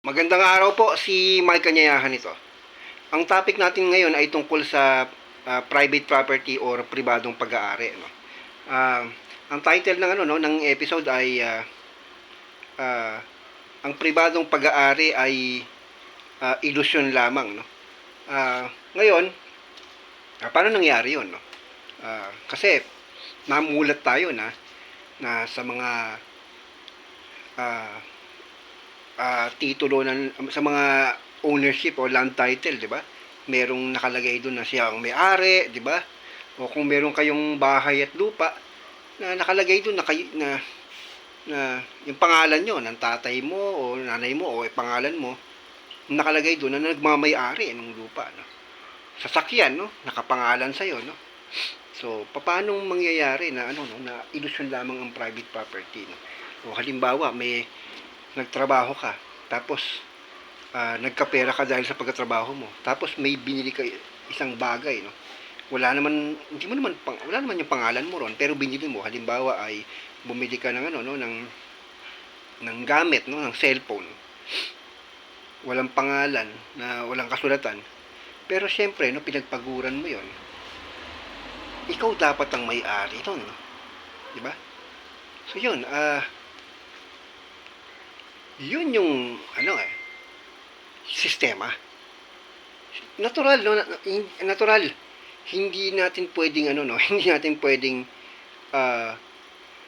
Magandang araw po, si Mike Kanyayahan ito. Ang topic natin ngayon ay tungkol sa ah, private property or pribadong pag-aari. No? Ah, ang title ng ano no ng episode ay ah, ah, ang pribadong pag-aari ay ah, ilusyon lamang. No? Ah, ngayon, ah, paano nangyari yun? No? Ah, kasi namulat tayo na na sa mga ah, ah, titulo ng sa mga ownership o land title, 'di ba? Merong nakalagay doon na siya ang may-ari, 'di ba? O kung meron kayong bahay at lupa na nakalagay doon na kayo na na yung pangalan nyo ng tatay mo o nanay mo o yung pangalan mo nakalagay doon na nagmamay-ari ng lupa no? Sasakyan no? Nakapangalan sa no? So paano mangyayari na ano no? Na ilusyon lamang ang private property no? O halimbawa may nagtrabaho ka, tapos ah, nagkapera ka dahil sa pagkatrabaho mo, tapos may binili ka isang bagay, no? Wala naman, hindi mo naman, pang, wala naman yung pangalan mo ron, pero binili mo, halimbawa ay bumili ka ng ano, no, ng, ng gamit, no, ng cellphone. Walang pangalan, na walang kasulatan. Pero syempre, no, pinagpaguran mo yon ikaw dapat ang may-ari nun, no? Di ba? So yun, ah, yun yung ano eh sistema. Natural no natural. Hindi natin pwedeng ano no hindi natin pwedeng ah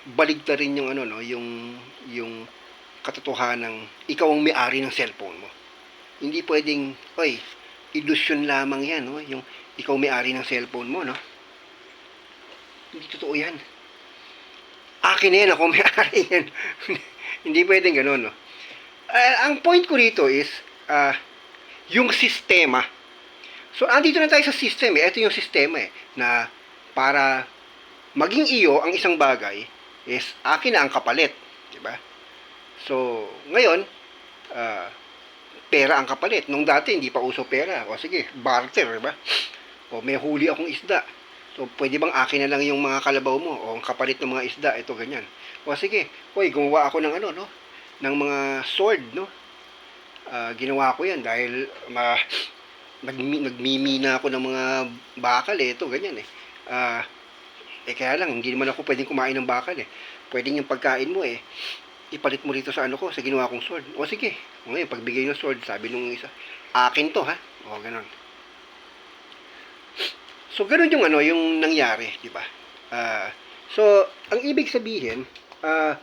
baligtarin yung ano no yung yung katotohanan. Ikaw ang may-ari ng cellphone mo. Hindi pwedeng oy illusion lamang yan no yung ikaw may-ari ng cellphone mo no. Hindi totoo yan. Akin na yan ako may-ari. Yan hindi pwedeng ganun no Ah, ang point ko dito is ah, yung sistema. So, andito na tayo sa system eh. Ito yung sistema eh. Na para maging iyo ang isang bagay is akin na ang kapalit. Diba? So, ngayon, ah, pera ang kapalit. Nung dati, hindi pa uso pera. O sige, barter, diba? O may huli akong isda. So, pwede bang akin na lang yung mga kalabaw mo? O ang kapalit ng mga isda, ito ganyan. O sige, hoy, gumawa ako ng ano, no? Ng mga sword, no? Ah, ginawa ko yan dahil ma, nagmi, nagmimina ako ng mga bakal, eh. Ito, ganyan, eh. Ah, eh, kaya lang, hindi naman ako pwedeng kumain ng bakal, eh. Pwedeng yung pagkain mo, eh, ipalit mo rito sa ano ko, sa ginawa kong sword. O, sige. Ngayon, pagbigay ng sword, sabi nung isa, akin to, ha? O, ganun. So, ganun yung ano, yung nangyari, di ba? Ah, so, ang ibig sabihin, ah,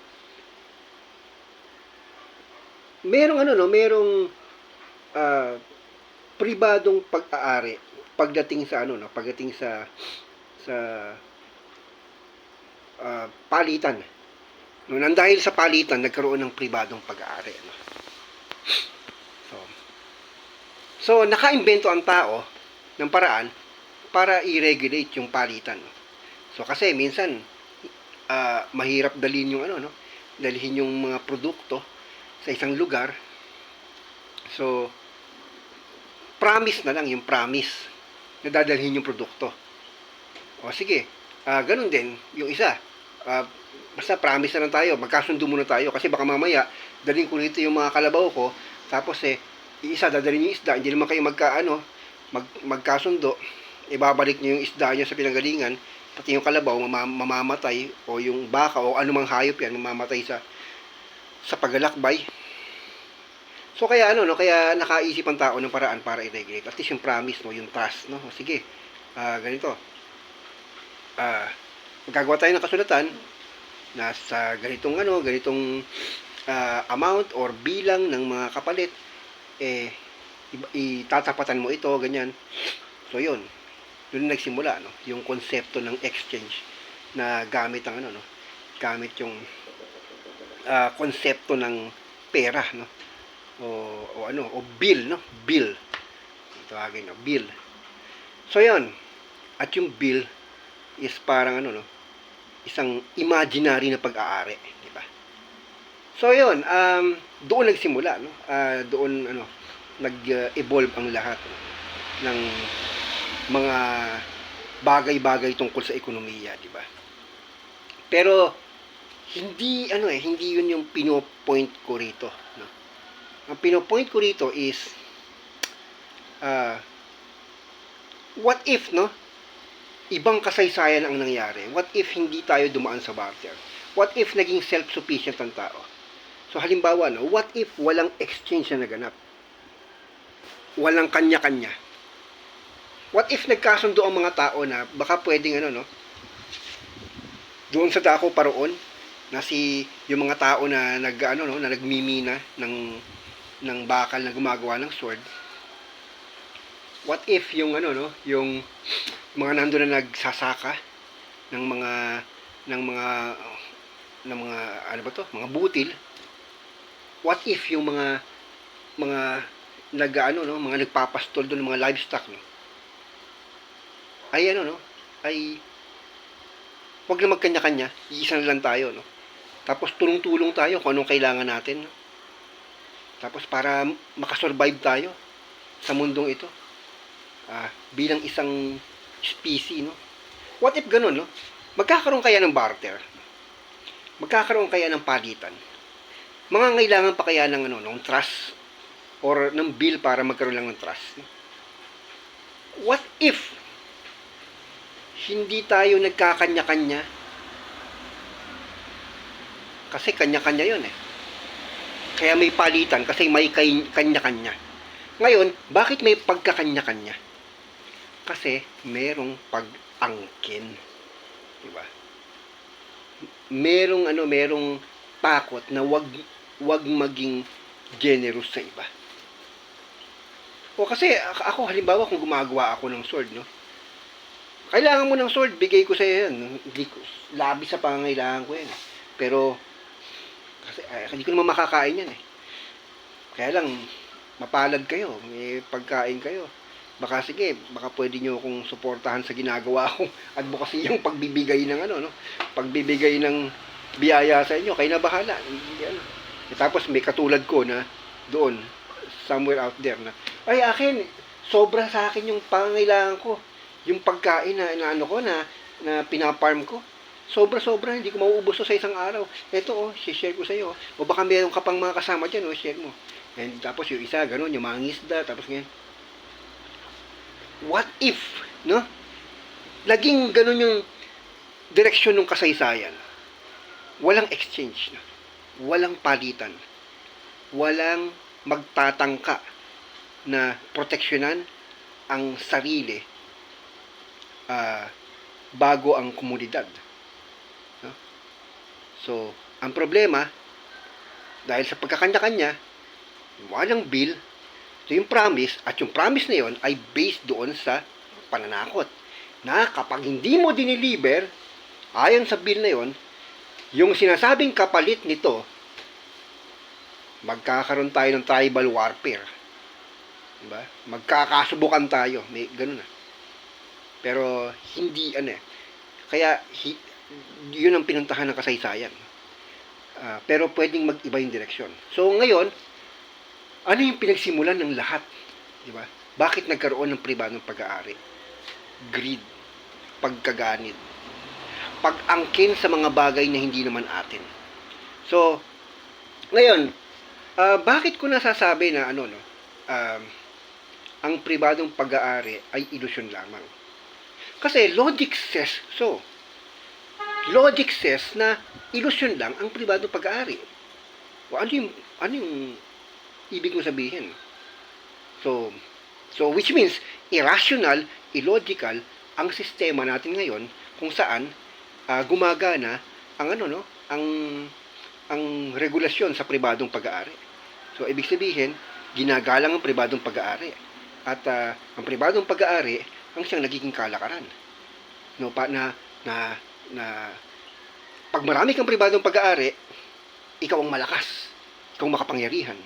merong ano no, merong ah, pribadong pag-aari pagdating sa ano no, pagdating sa sa ah, palitan. No, nang dahil sa palitan nagkaroon ng pribadong pag-aari no. So, so nakaimbento ang tao ng paraan para i-regulate yung palitan. No? So kasi minsan ah, mahirap dalhin yung ano no, dalhin yung mga produkto sa isang lugar. So, promise na lang yung promise na dadalhin yung produkto. O sige, ah ganun din yung isa. Ah, basta promise na lang tayo, magkasundo muna tayo kasi baka mamaya dalhin ko rito yung mga kalabaw ko tapos eh isa dadalhin yung isda, hindi naman kayo magkaano, mag, magkasundo, ibabalik niyo yung isda niyo sa pinanggalingan, pati yung kalabaw mama- mamamatay o yung baka o anumang hayop yan mamamatay sa sa paglalakbay. So kaya ano no, kaya nakaisip ang tao ng paraan para i-regulate. At least yung promise no, yung trust no. O, Sige. Ah, ganito. Ah, magagawa tayo ng kasulatan na sa ganitong ano, ganitong ah, amount or bilang ng mga kapalit eh itatapatan mo ito, ganyan. So yun. Doon na nagsimula no, yung konsepto ng exchange na gamit ang ano no, gamit yung ah, konsepto ng pera no? O, o ano o bill no? Bill. Tawagin no bill. So yon at yung bill is parang ano no? Isang imaginary na pag-aari di ba? So yon um doon nagsimula no? Ah, doon ano nag-evolve ang lahat no, ng mga bagay-bagay tungkol sa ekonomiya di ba? Pero hindi ano eh hindi yun yung pino-point ko rito no? Ang pinopoint ko rito is uh, what if no? Ibang kasaysayan ang nangyari. What if hindi tayo dumaan sa barter? What if naging self-sufficient ang tao? So halimbawa no what if walang exchange na naganap? Walang kanya-kanya? What if nagkasundo ang mga tao na baka pwedeng ano no? Doon sa dako paroon na si yung mga tao na nag ano no na nagmimina ng ng bakal na gumagawa ng sword. What if yung ano no yung mga nandoon na nagsasaka ng mga ng mga ng mga ano ba to mga butil? What if yung mga mga nag ano no mga nagpapastol doon ng mga livestock no? Ay ano no ay wag na magkanya-kanya iisa na lang tayo no tapos tulong-tulong tayo kung anong kailangan natin tapos para makasurvive tayo sa mundong ito ah, bilang isang species no? What if ganun no? Magkakaroon kaya ng barter? Magkakaroon kaya ng palitan? Mga ngailangan pa kaya ng ano ng trust or ng bill para magkaroon lang ng trust no? what if hindi tayo nagkakanya-kanya kasi kanya-kanya yun eh. Kaya may palitan kasi may kanya-kanya. Ngayon bakit may pagkakanya-kanya? Kasi merong pag-angkin. Di ba merong ano merong takot na wag wag maging generous sa iba. O kasi ako halimbawa kung gumagawa ako ng sword no? Kailangan mo ng sword bigay ko sa iyo yan hindi ko labi sa pangangailangan ko yan pero kasi ay, hindi ko naman makakain yan eh kaya lang mapalad kayo may pagkain kayo baka sige, baka pwede nyo akong suportahan sa ginagawa kong advocacy yung pagbibigay ng ano, no? Pagbibigay ng biyaya sa inyo, kayo na bahala. Ano. Eh, tapos may katulad ko na doon, somewhere out there na, ay akin, sobra sa akin yung pangangailangan ko. Yung pagkain na, na ano ko, na, na pinaparm ko. Sobra-sobra, hindi ko mauubos to sa isang araw. Ito, oh, share ko sa iyo. O baka meron ka pang mga kasama dyan, oh, share mo. And tapos yung isa, ganun, yung mga ngisda, tapos ngayon, what if, no? Laging ganun yung direksyon ng kasaysayan. Walang exchange na. Walang palitan. Walang magtatangka na proteksyonan ang sarili ah, bago ang komunidad. So, ang problema, dahil sa pagkakanya-kanya, walang bill, ito yung promise, at yung promise na yon ay based doon sa pananakot. Na kapag hindi mo diniliver, ayon sa bill na yon, yung sinasabing kapalit nito, magkakaroon tayo ng tribal warfare. Diba? Magkakasubukan tayo. May ganun na. Pero hindi ano eh. Kaya yun ang pinuntahan ng kasaysayan. Ah, pero pwedeng mag-iba yung direksyon. So ngayon, ano yung pinagsimulan ng lahat? Di ba? Bakit nagkaroon ng pribadong pag-aari? Greed, pagkaganit, pag-angkin sa mga bagay na hindi naman atin. So, ngayon, ah, bakit ko nasasabi na ano no? Um, ang pribadong pag-aari ay ilusyon lamang. Kasi logic says so. Logic says na ilusyon lang ang pribadong pag-aari. O ano yung, ano yung ibig mo sabihin? So, so which means irrational, illogical ang sistema natin ngayon kung saan ah, gumagana ang ano no, ang ang regulasyon sa pribadong pag-aari. So ibig sabihin, ginagalang ang pribadong pag-aari. At ah, ang pribadong pag-aari ang siyang nagiging kalakaran. No, pa na na na pag marami kang pribadong pag-aari, ikaw ang malakas. Ikaw ang makapangyarihan.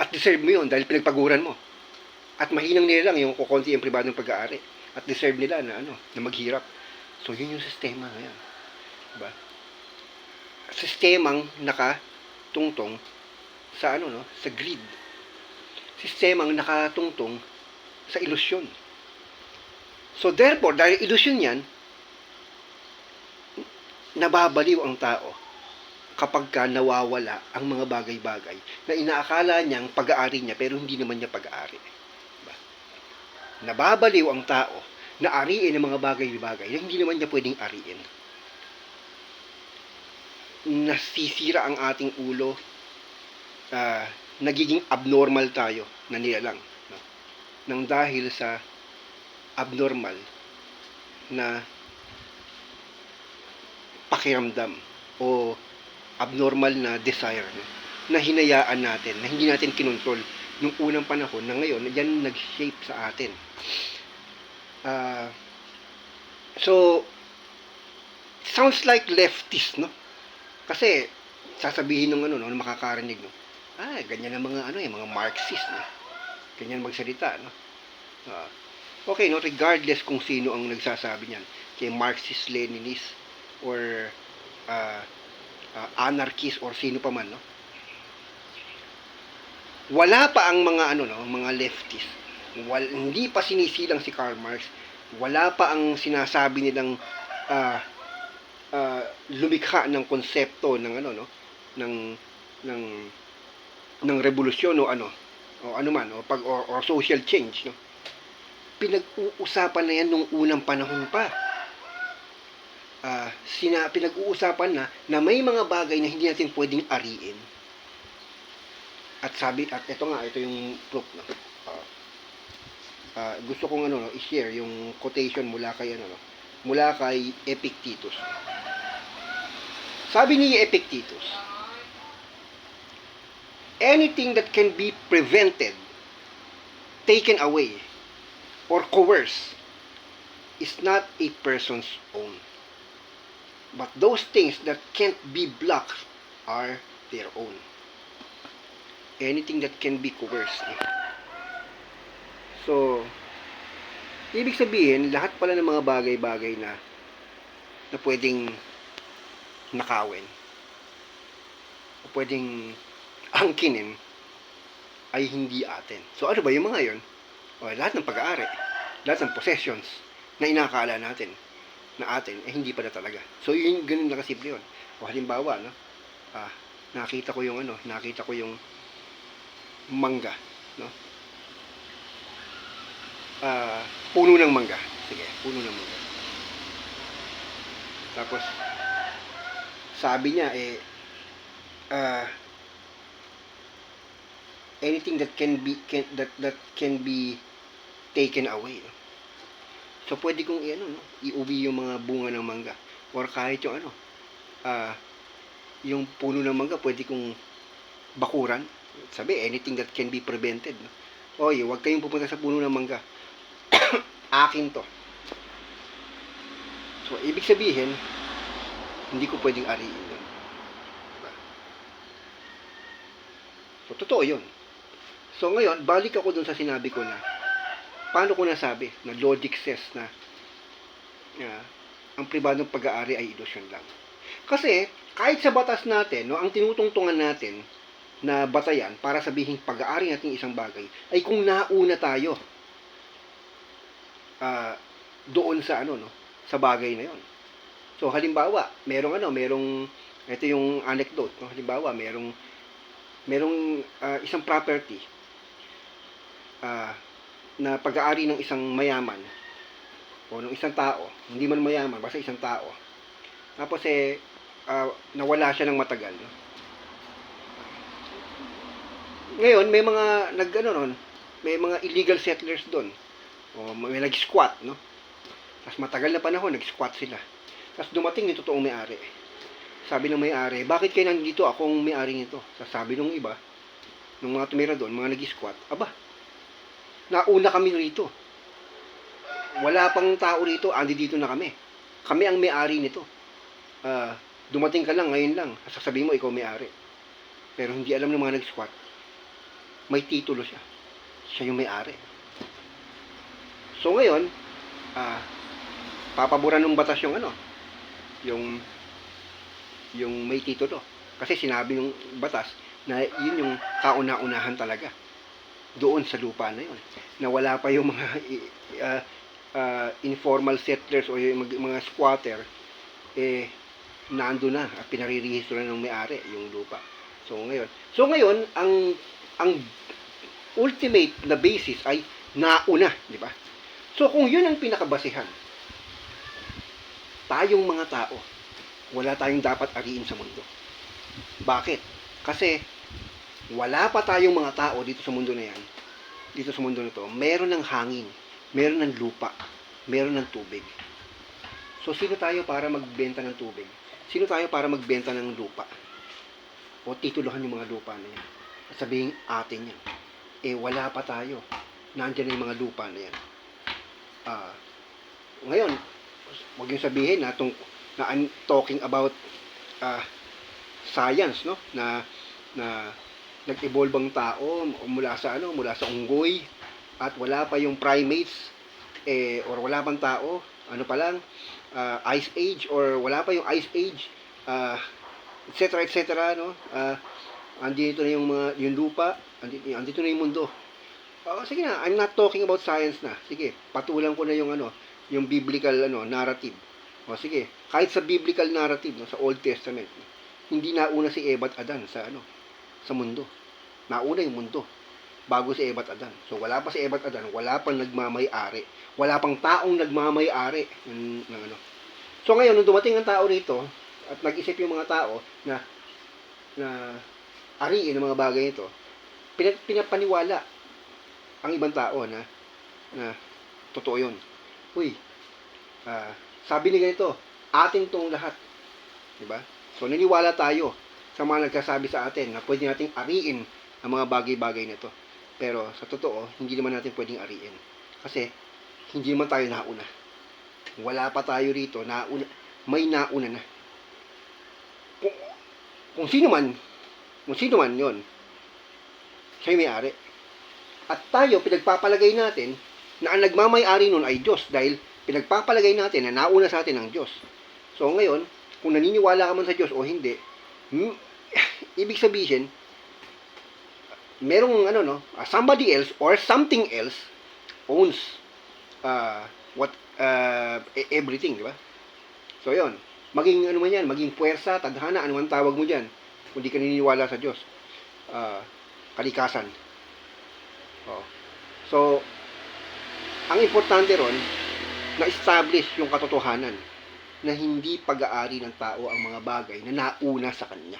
At deserve mo yun dahil pinagpaguran mo. At mahinang nila lang yung kukunti ang pribadong pag-aari. At deserve nila na ano, na maghirap. So yun yung sistema ngayon. Diba? Sistemang nakatungtong sa ano no, sa greed. Sistemang nakatungtong sa ilusyon. So therefore, dahil ilusyon yan, nababaliw ang tao kapag ka nawawala ang mga bagay-bagay na inaakala niyang pag-aari niya pero hindi naman niya pag-aari. Diba? Nababaliw ang tao na ariin ang mga bagay-bagay na hindi naman niya pwedeng ariin. Nasisira ang ating ulo, ah, nagiging abnormal tayo na nilalang. No? Nang dahil sa abnormal na pakiramdam o abnormal na desire no? na hinayaan natin, na hindi natin kinontrol nung unang panahon na ngayon, yan nag-shape sa atin. Ah, so, sounds like leftist, no? Kasi, sasabihin ng ano, no, makakarinig, no? Ah, ganyan ang mga, ano, eh, mga Marxist, no? Ganyan magsalita, no? Ah, okay, no? Regardless kung sino ang nagsasabi niyan, kay Marxist-Leninist, or ah, ah, anarchist, or sino pa man, no? Wala pa ang mga, ano, no, mga leftist. Wal, hindi pa sinisilang si Karl Marx. Wala pa ang sinasabi nilang ah, ah, lumikha ng konsepto ng ano no ng ng ng revolusyon o ano o ano man o pag or, or social change no pinag-uusapan na yan nung unang panahon pa ah sina pinag-uusapan na na may mga bagay na hindi natin pwedeng ariin. At sabi at ito nga ito yung proof no? Ah, ah, gusto kong ano no i-share yung quotation mula kay ano no mula kay Epictetus. Sabi ni Epictetus, anything that can be prevented, taken away, or coerced is not a person's own. But those things that can't be blocked are their own. Anything that can be coerced. no? So, ibig sabihin, lahat pala ng mga bagay-bagay na na pwedeng nakawin o pwedeng angkinin ay hindi atin. So ano ba yung mga yon? O, lahat ng pag-aari, lahat ng possessions na inakala natin na atin, eh hindi pala talaga. So yun, ganun lang kasimple yun. O halimbawa, no? Ah, nakita ko yung ano, nakita ko yung mangga, no? Ah, puno ng mangga. Sige, puno ng mangga. Tapos, sabi niya, eh, ah, anything that can be, can, that, that can be taken away. no? So, pwede kong i-ano, no? iuwi yung mga bunga ng mangga. Or kahit yung ano, ah, yung puno ng mangga, pwede kong bakuran. Sabi, anything that can be prevented. No? Oy, huwag kayong pupunta sa puno ng mangga. Akin to. So, ibig sabihin, hindi ko pwedeng ariin yun. Diba? So, totoo yun. So, ngayon, balik ako dun sa sinabi ko na, paano ko nasabi na logic says na, na ang pribadong pag-aari ay ilusyon lang. Kasi, kahit sa batas natin, no, ang tinutungtungan natin na batayan para sabihin pag-aari natin isang bagay, ay kung nauna tayo ah, doon sa ano, no, sa bagay na yon. So, halimbawa, merong ano, merong, ito yung anecdote, no? halimbawa, merong, merong ah, isang property ah, na pag-aari ng isang mayaman o ng isang tao, hindi man mayaman, basta isang tao. Tapos eh, ah, nawala siya ng matagal. Ngayon, may mga nag ano nun, may mga illegal settlers doon. O may nag-squat, no? Tapos matagal na panahon, nag-squat sila. Tapos dumating yung totoong may-ari. Sabi ng may-ari, bakit kayo nandito? Ako ang may-ari nito. Sabi nung iba, nung mga tumira doon, mga nag-squat, aba, nauna kami rito. Wala pang tao rito, andi dito na kami. Kami ang may-ari nito. Ah, dumating ka lang, ngayon lang. Sasabihin mo, ikaw may-ari. Pero hindi alam ng mga nag-squat, may titulo siya. Siya yung may-ari. So ngayon, ah, papaboran ng batas yung ano, yung yung may titulo. Kasi sinabi ng batas na yun yung kauna-unahan talaga doon sa lupa na yun. Na wala pa yung mga ah, ah, informal settlers o yung mga, mga squatter, eh, nando na at pinarerehistro na ng may-ari yung lupa. So ngayon, so ngayon ang ang ultimate na basis ay nauna, di ba? So kung yun ang pinakabasihan, tayong mga tao, wala tayong dapat ariin sa mundo. Bakit? Kasi wala pa tayong mga tao dito sa mundo na yan, dito sa mundo na to, meron ng hangin, meron ng lupa, meron ng tubig. So, sino tayo para magbenta ng tubig? Sino tayo para magbenta ng lupa? O tituluhan yung mga lupa na yan. At sabihin, atin yan. Eh, wala pa tayo. Nandiyan na yung mga lupa na yan. Ah, ngayon, huwag yung sabihin na, tung, na I'm talking about ah, science, no? Na, na nag-evolve ang tao mula sa ano, mula sa unggoy at wala pa yung primates eh or wala pang tao, ano pa lang ah, ice age or wala pa yung ice age ah etc etc no ah andito na yung mga yung lupa andito, andito na yung mundo Oh, sige na, I'm not talking about science na. Sige, patulan ko na yung ano, yung biblical ano, narrative. O sige, kahit sa biblical narrative, no, sa Old Testament, hindi nauna si Eva at Adan sa ano, sa mundo. Nauna yung mundo bago si Eva at Adan. So wala pa si Eva at Adan, wala pang nagmamay-ari. Wala pang taong nagmamay-ari ng, ng ano. So ngayon, nung dumating ang tao rito, at nag-isip yung mga tao na na ariin ang mga bagay ito, pinag, pinapaniwala ang ibang tao na na totoo yun. Uy, ah, sabi ni ganito, atin tong lahat. Diba? So, naniwala tayo sa mga nagsasabi sa atin na pwede nating ariin ang mga bagay-bagay na to. Pero sa totoo, hindi naman natin pwedeng ariin. Kasi, hindi naman tayo nauna. Wala pa tayo rito, nauna, may nauna na. Kung, kung sino man, kung sino man yon siya may-ari. At tayo, pinagpapalagay natin na ang nagmamay-ari nun ay Diyos dahil pinagpapalagay natin na nauna sa atin ang Diyos. So ngayon, kung naniniwala ka man sa Diyos o hindi, ibig sabihin, merong ano no, uh, somebody else or something else owns uh, what uh, everything, di ba? So yon, maging ano man yan, maging puwersa, tadhana, ano man tawag mo diyan, kung di ka naniniwala sa Diyos. Uh, kalikasan. Oh. So, ang importante ron, na-establish yung katotohanan na hindi pag-aari ng tao ang mga bagay na nauna sa kanya.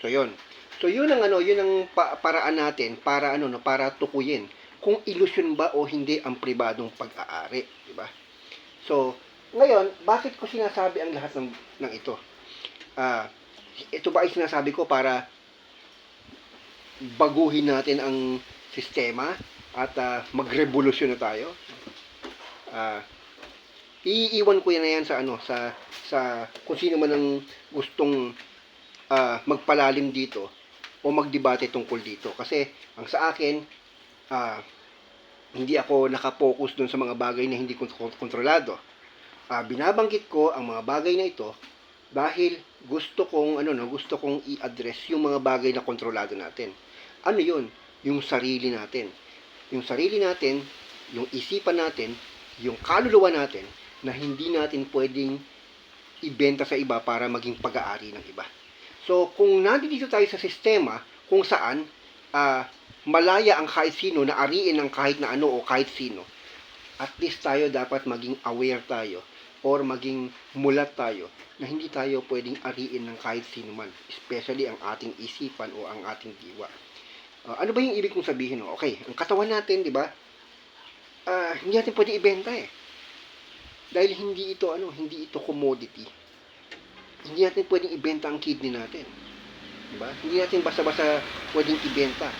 So, yun. So, yun ang ano, yun ang pa- paraan natin para ano, no, para tukuyin kung ilusyon ba o hindi ang pribadong pag-aari, di ba? So, ngayon, bakit ko sinasabi ang lahat ng, ng ito? Ah, ito ba ay sinasabi ko para baguhin natin ang sistema at ah, magrevolusyon na tayo. Ah, iiwan ko yan na yan sa ano sa sa kung sino man ang gustong ah, magpalalim dito o magdebate tungkol dito kasi ang sa akin ah, hindi ako nakapokus dun sa mga bagay na hindi ko kontrolado. Ah, binabanggit ko ang mga bagay na ito dahil gusto kong ano no, gusto kong i-address yung mga bagay na kontrolado natin. Ano 'yun? Yung sarili natin. Yung sarili natin, yung isipan natin, yung kaluluwa natin na hindi natin pwedeng ibenta sa iba para maging pag-aari ng iba. So, kung nandito tayo sa sistema kung saan ah, malaya ang kahit sino na ariin ng kahit na ano o kahit sino, at least tayo dapat maging aware tayo or maging mulat tayo na hindi tayo pwedeng ariin ng kahit sino man, especially ang ating isipan o ang ating diwa. Ah, ano ba yung ibig kong sabihin? Okay, ang katawan natin, di ba? Ah, hindi natin pwedeng ibenta eh. Dahil hindi ito ano, hindi ito commodity. Hindi natin pwedeng ibenta ang kidney natin. Di ba? Hindi natin basta-basta pwedeng ibenta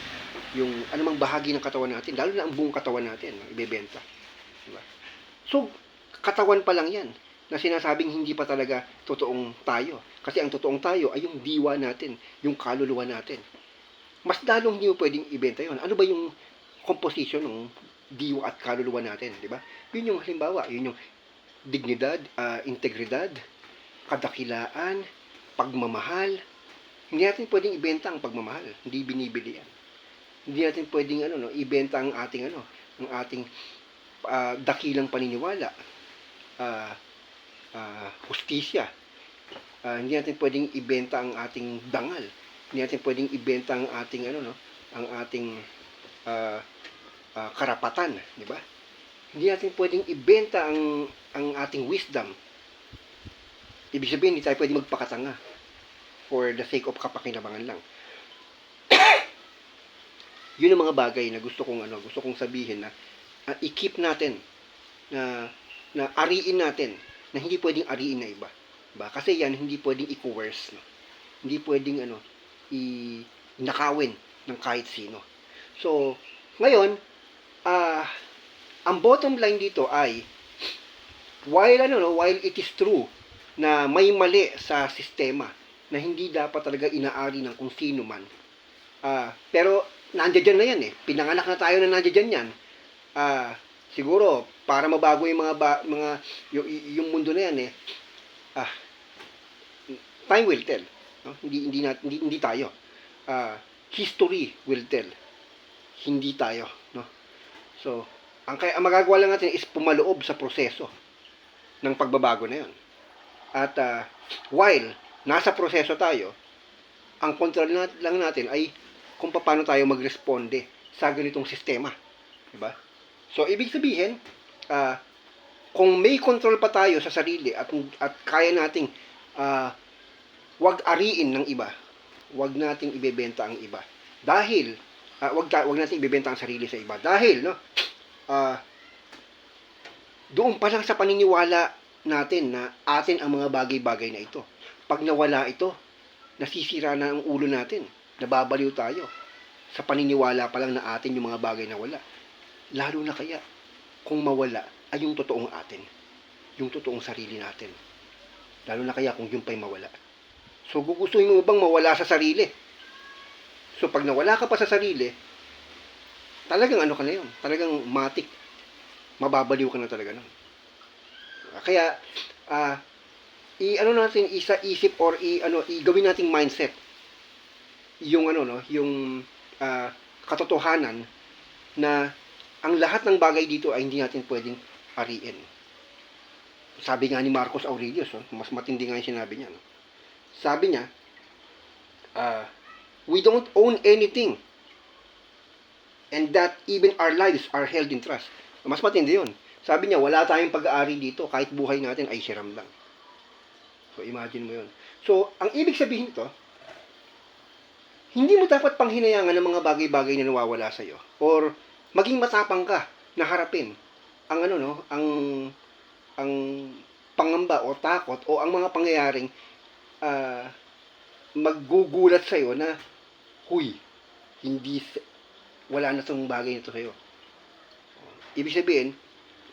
yung anumang bahagi ng katawan natin, lalo na ang buong katawan natin, ibebenta. Di ba? So, katawan pa lang yan na sinasabing hindi pa talaga totoong tayo. Kasi ang totoong tayo ay yung diwa natin, yung kaluluwa natin. Mas lalong hindi mo pwedeng ibenta yon. Ano ba yung composition ng diwa at kaluluwa natin, di ba? Yun yung halimbawa, yun yung dignidad, ah, integridad, kadakilaan, pagmamahal. Hindi natin pwedeng ibenta ang pagmamahal. Hindi binibili yan. Hindi natin pwedeng ano, no, ibenta ang ating ano, ang ating ah, dakilang paniniwala, ah, ah, hustisya, Ah, hindi natin pwedeng ibenta ang ating dangal. Hindi natin pwedeng ibenta ang ating ano no, ang ating ah, ah, karapatan, di ba? Hindi natin pwedeng ibenta ang ang ating wisdom. Ibig sabihin, hindi tayo pwedeng magpakatanga for the sake of kapakinabangan lang. Yun ang mga bagay na gusto kong ano, gusto kong sabihin na ah, i-keep natin na na ariin natin na hindi pwedeng ariin na iba. Ba? Kasi yan hindi pwedeng i-coerce, no? Hindi pwedeng ano i nakawin ng kahit sino. So, ngayon, ah ang bottom line dito ay while ano no, while it is true na may mali sa sistema na hindi dapat talaga inaari ng kung sino man. Ah, pero nandiyan na yan eh. Pinanganak na tayo na nandiyan yan. Ah, siguro para mabago yung mga ba, mga yung, yung mundo na yan eh. Ah, time will tell. No? Hindi hindi nat, hindi, hindi tayo. Ah, history will tell. Hindi tayo, no? So, ang kaya ang magagawa lang natin is pumaloob sa proseso ng pagbabago na 'yon. At ah, while nasa proseso tayo, ang control na, lang natin ay kung paano tayo magresponde sa ganitong sistema. Diba? So, ibig sabihin, ah, kung may control pa tayo sa sarili at, at kaya nating ah, wag ariin ng iba, wag nating ibebenta ang iba. Dahil, ah, wag, wag nating ibebenta ang sarili sa iba. Dahil, no, ah, doon pa lang sa paniniwala natin na atin ang mga bagay-bagay na ito. Pag nawala ito, nasisira na ang ulo natin. Nababaliw tayo. Sa paniniwala pa lang na atin yung mga bagay na wala. Lalo na kaya, kung mawala ay yung totoong atin. Yung totoong sarili natin. Lalo na kaya kung yung pa'y mawala. So, gugustuhin mo bang mawala sa sarili? So, pag nawala ka pa sa sarili, talagang ano ka na yun. Talagang matik. Mababaliw ka na talaga nun. Kaya, ah, i ano natin isa isip or i ano i gawin nating mindset yung ano no yung ah, katotohanan na ang lahat ng bagay dito ay hindi natin pwedeng ariin. Sabi nga ni Marcos Aurelius, oh, mas matindi nga yung sinabi niya. No? Sabi niya, ah, we don't own anything and that even our lives are held in trust. Mas matindi yun. Sabi niya, wala tayong pag-aari dito kahit buhay natin ay siram lang. So, imagine mo yun. So, ang ibig sabihin nito, hindi mo dapat panghinayangan ng mga bagay-bagay na nawawala sa'yo. Or, maging matapang ka na harapin ang ano no, ang ang pangamba o takot o ang mga pangyayaring ah, maggugulat sa'yo na, huy, hindi, wala na itong bagay nito sa'yo. Ibig sabihin,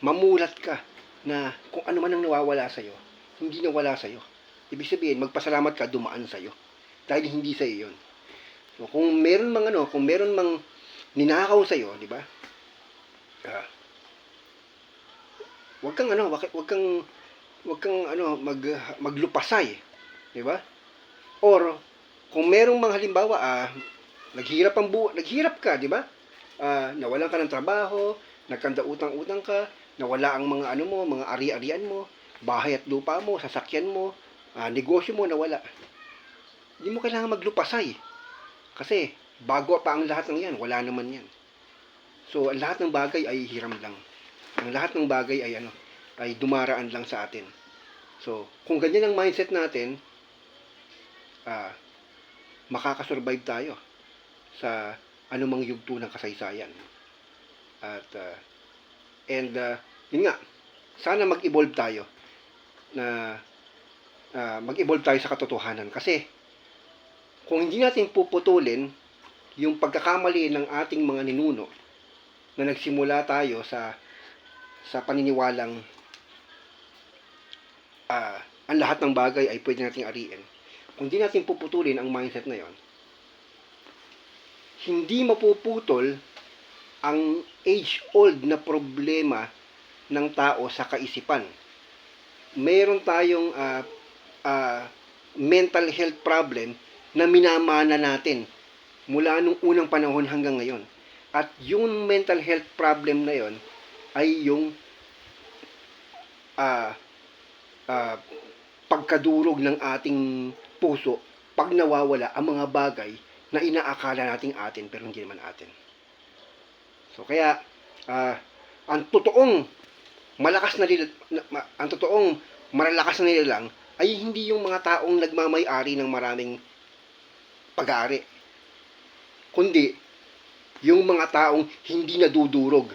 mamulat ka na kung ano man ang nawawala sa'yo, hindi nawala sa'yo. Ibig sabihin, magpasalamat ka, dumaan sa'yo. Dahil hindi sa'yo yun. So, kung meron mang ano, kung meron mang ninakaw sa'yo, di ba? Ah, wag kang ano, wag, wag kang wag kang ano mag maglupasay, di ba? Or kung merong mga halimbawa, ah, naghirap ang bu naghirap ka, di ba? Ah, nawalan ka ng trabaho, nagkanda utang-utang ka, nawala ang mga ano mo, mga ari-arian mo, bahay at lupa mo, sasakyan mo, ah, negosyo mo nawala. Hindi mo kailangan maglupasay. Kasi bago pa ang lahat ng yan, wala naman yan. So, ang lahat ng bagay ay hiram lang. Ang lahat ng bagay ay ano, ay dumaraan lang sa atin. So, kung ganyan ang mindset natin, ah, makakasurvive tayo sa anumang yugto ng kasaysayan. At, ah, and, ah, yun nga, sana mag-evolve tayo na ah, mag-evolve tayo sa katotohanan. Kasi, kung hindi natin puputulin yung pagkakamali ng ating mga ninuno na nagsimula tayo sa sa paniniwalang ah, ang lahat ng bagay ay pwede nating ariin. Kung hindi natin puputulin ang mindset na yon, hindi mapuputol ang age-old na problema ng tao sa kaisipan. Meron tayong ah, ah, mental health problem na minamana natin mula nung unang panahon hanggang ngayon. At yung mental health problem na yon ay yung ah ah, pagkadurog ng ating puso pag nawawala ang mga bagay na inaakala nating atin pero hindi naman atin. So kaya ah, ang totoong malakas na nil, na- ma- ang totoong malalakas na nilalang ay hindi yung mga taong nagmamay-ari ng maraming pag-aari. Kundi yung mga taong hindi nadudurog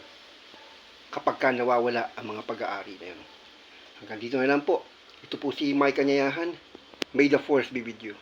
kapag ka nawawala ang mga pag-aari na yun. Hanggang dito na lang po. Ito po si Mike Kanyayahan. May the force be with you.